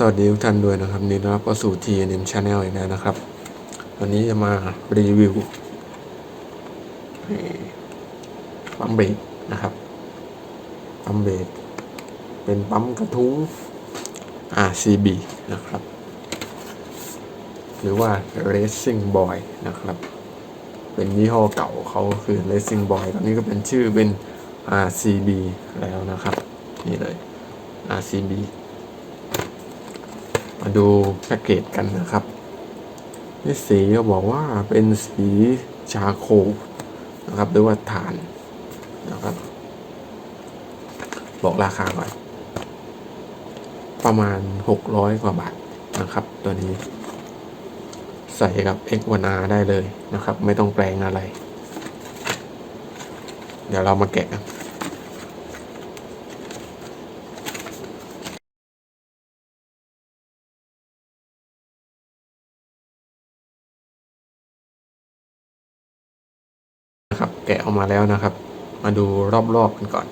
สวัสดีทุกท่านด้วยนะครับนี่นะครับก็สู่ TNM Channel อีกแล้วนะครับ วันนี้จะมารีวิวปั๊มเบรกนะครับปั๊มเบรกเป็นปั๊มกระทุ้ง RCB นะครับ หรือว่า Racing Boy นะครับ เป็นยี่ห้อเก่าเขาคือ Racing Boy ตอนนี้ก็เป็นชื่อเป็น RCB แล้วนะครับ นี่เลย RCB มาดูแพ็กเกจกันนะครับนี่สีก็บอกว่าเป็นสีชาโคลนะครับ หรือว่าถ่านนะครับ บอกราคาก่อน ประมาณ 600 กว่าบาทนะครับ ตัวนี้ ใส่กับ x 1 r ได้เลยนะครับ ไม่ต้องแปลงอะไร เดี๋ยวเรามาแกะกัน นะครับ แกะออกมาแล้วนะครับ มาดูรอบๆกันก่อน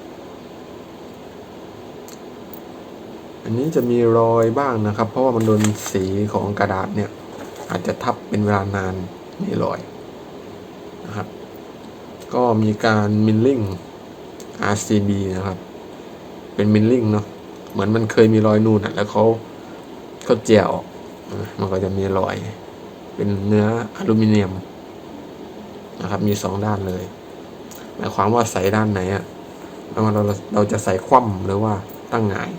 อันนี้จะมีรอยบ้างนะครับ เพราะว่ามันโดนสีของกระดาษเนี่ย อาจจะทับเป็นเวลานานมีรอยนะครับ ก็มีการมิลลิ่ง RCB นะครับ เป็นมิลลิ่งเนาะเหมือนมันเคยมีรอยนูนอะแล้วเขาเขาเจียออกมันก็จะมีรอย เป็นเนื้ออลูมิเนียมนะครับ มีสองด้านเลย หมายความว่าใส่ด้านไหนอะไม่ว่าเราเราจะใส่คว่ำหรือว่าตั้งหงาย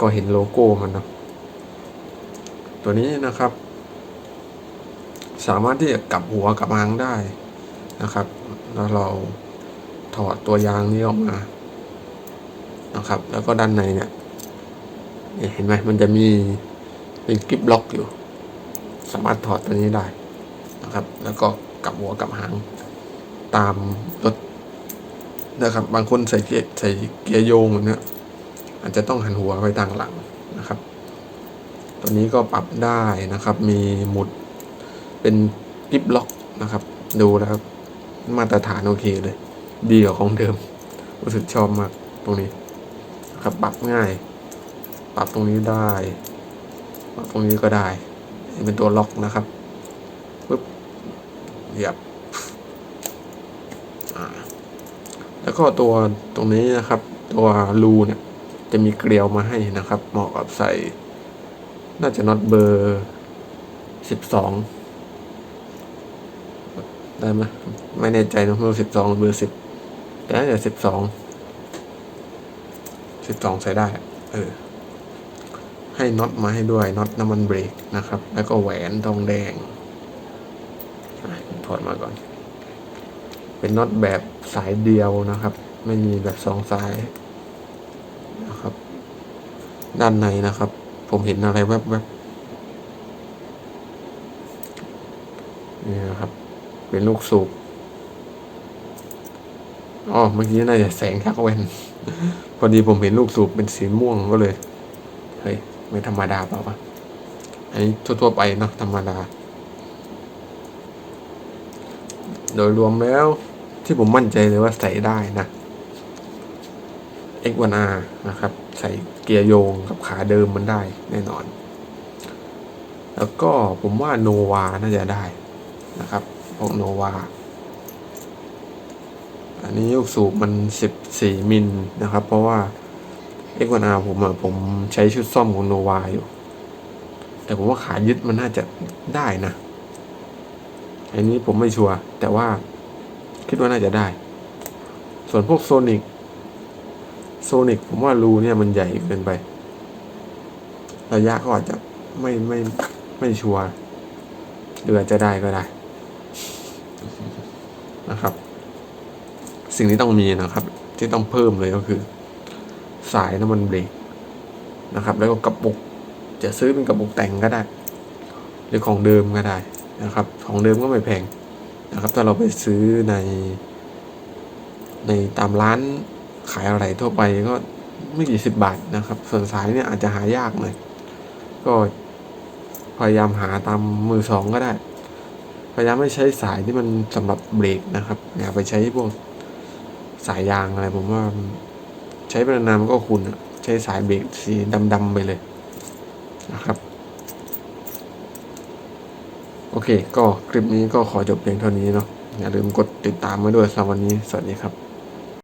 ก็เห็นโลโก้มันเนาะตัวนี้นะครับ สามารถที่จะกลับหัวกลับหางได้นะครับ แล้วเราถอดตัวยางนี้ออกมา นะครับ แล้วก็ด้านในเนี่ยเห็นไหมมันจะมีเป็นกริปล็อกอยู่ สามารถถอดตัวนี้ได้นะครับ แล้วก็กลับหัวกลับหาง ตามรถนะครับ บางคนใส่เกียร์ใส่เกียร์โยงแบบเนี้ยอาจจะต้องหันหัวไปทางหลังนะครับ ตัวนี้ก็ปรับได้นะครับ มีหมุดเป็นกิบล็อกนะครับ ดูแล้วมาตรฐานโอเคเลย ดีกว่าของเดิม รู้สึกชอบมากตรงนี้นะครับปรับง่าย ปรับตรงนี้ได้ปรับตรงนี้ก็ได้ เป็นตัวล็อกนะครับเหยียบ แล้วก็ตัวตรงนี้นะครับ ตัวรูเนี่ยจะมีเกลียวมาให้นะครับ เหมาะกับใส่ น่าจะน็อตเบอร์สิบสองได้ไหมไม่แน่ใจนะเบอร์สิบสองเบอร์สิบแต่น่าจะสิบสองสิบสองใส่ได้ เออ ให้น็อตมาให้ด้วยน็อตน้ำมันเบรกนะครับ แล้วก็แหวนทองแดงถอดมาก่อน เป็นน็อตแบบสายเดียวนะครับ ไม่มีแบบสองสายนะครับ ด้านในนะครับ ผมเห็นอะไรแวบๆนี่นะครับ เป็นลูกสูบอ๋อเมื่อกี้น่าจะแสงทักเวนพอดีผมเห็นลูกสูบเป็นสีม่วงก็เลยเฮ้ยไม่ธรรมดาเปล่าวะอันนี้ทั่วๆไปเนาะธรรมดา โดยรวมแล้ว ที่ผมมั่นใจเลยว่าใส่ได้นะ X1R นะครับ ใส่เกียร์โยงกับขาเดิมมันได้แน่นอน แล้วก็ผมว่าโนวาน่าจะได้นะครับพวกโนวาอันนี้ลูกสูบมัน 14 มิลนะครับ เพราะว่า X1R ผมอะผมใช้ชุดซ่อมของโนวาอยู่ แต่ผมว่าขายึดมันน่าจะได้นะ อันนี้ผมไม่ชัวร์แต่ว่า คิดว่าน่าจะได้ ส่วนพวกโซนิกโซนิกผมว่ารูเนี่ยมันใหญ่เกินไป ระยะก็อาจจะไม่ไม่ไม่ชัวร์หรืออาจจะได้ก็ได้นะครับ สิ่งที่ต้องมีนะครับ ที่ต้องเพิ่มเลยก็คือ สายน้ำมันเบรกนะครับ แล้วก็กระปุกจะซื้อเป็นกระปุกแต่งก็ได้ หรือของเดิมก็ได้นะครับ ของเดิมก็ไม่แพง นะครับถ้าเราไปซื้อใน ในตามร้านขายอะไรทั่วไปก็ไม่กี่สิบบาทนะครับ ส่วนสายเนี่ยอาจจะหายากหน่อยก็พยายามหาตามมือสองก็ได้ พยายามไม่ใช้สายที่มันสำหรับเบรกนะครับอย่าไปใช้พวกสายยางอะไรผมว่าใช้ไปนานๆมันก็คุณใช้สายเบรกสีดำๆไปเลยนะครับ โอเค ก็คลิปนี้ก็ขอจบเพียงเท่านี้เนาะอย่าลืมกดติดตามไว้ด้วยสำหรับวันนี้ สวัสดีครับ